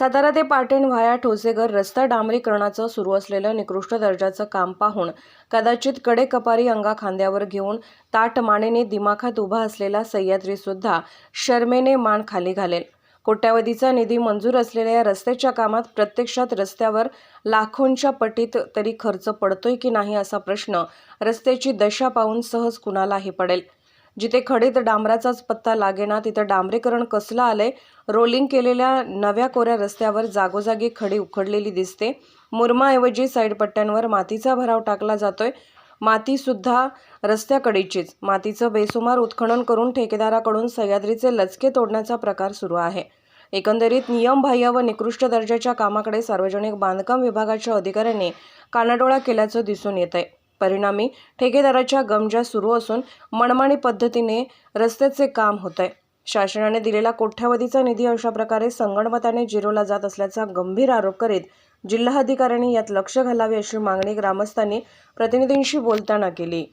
सातारा ते पाटण व्हाया ठोसेघर रस्ता डांबरीकरणाचं सुरू असलेलं निकृष्ट दर्जाचं काम पाहून कदाचित कडेकपारी अंगा खांद्यावर घेऊन ताट मानेने दिमाखात उभा असलेला सह्याद्रीसुद्धा शर्मेने मान खाली घालेल. कोट्यावधीचा निधी मंजूर असलेल्या या रस्त्याच्या कामात प्रत्यक्षात रस्त्यावर लाखोंच्या पटीत तरी खर्च पडतोय की नाही असा प्रश्न रस्त्याची दशा पाहून सहज कुणालाही पडेल. जिथे खडीत डांबराचाच पत्ता लागेना तिथं डांबरीकरण कसलं आलंय? रोलिंग केलेल्या नव्या कोऱ्या रस्त्यावर जागोजागी खडी उखडलेली दिसते. मुरमाऐवजी साईडपट्ट्यांवर मातीचा भराव टाकला जातोय. मातीसुद्धा रस्त्याकडीचीच. मातीचं बेसुमार उत्खनन करून ठेकेदाराकडून सह्याद्रीचे लचके तोडण्याचा प्रकार सुरू आहे. एकंदरीत नियमबाह्य व निकृष्ट दर्जाच्या कामाकडे सार्वजनिक बांधकाम विभागाच्या अधिकाऱ्यांनी कानाडोळा केल्याचं दिसून येत आहे परिणामी ठेकेदाराच्या गमजा सुरू असून मनमानी पद्धतीने रस्त्याचे काम होत आहे शासनाने दिलेला कोट्यावधीचा निधी अशा प्रकारे संगणमताने जिरवला जात असल्याचा गंभीर आरोप करीत जिल्हाधिकाऱ्यांनी यात लक्ष घालावे अशी मागणी ग्रामस्थांनी प्रतिनिधींशी बोलताना केली.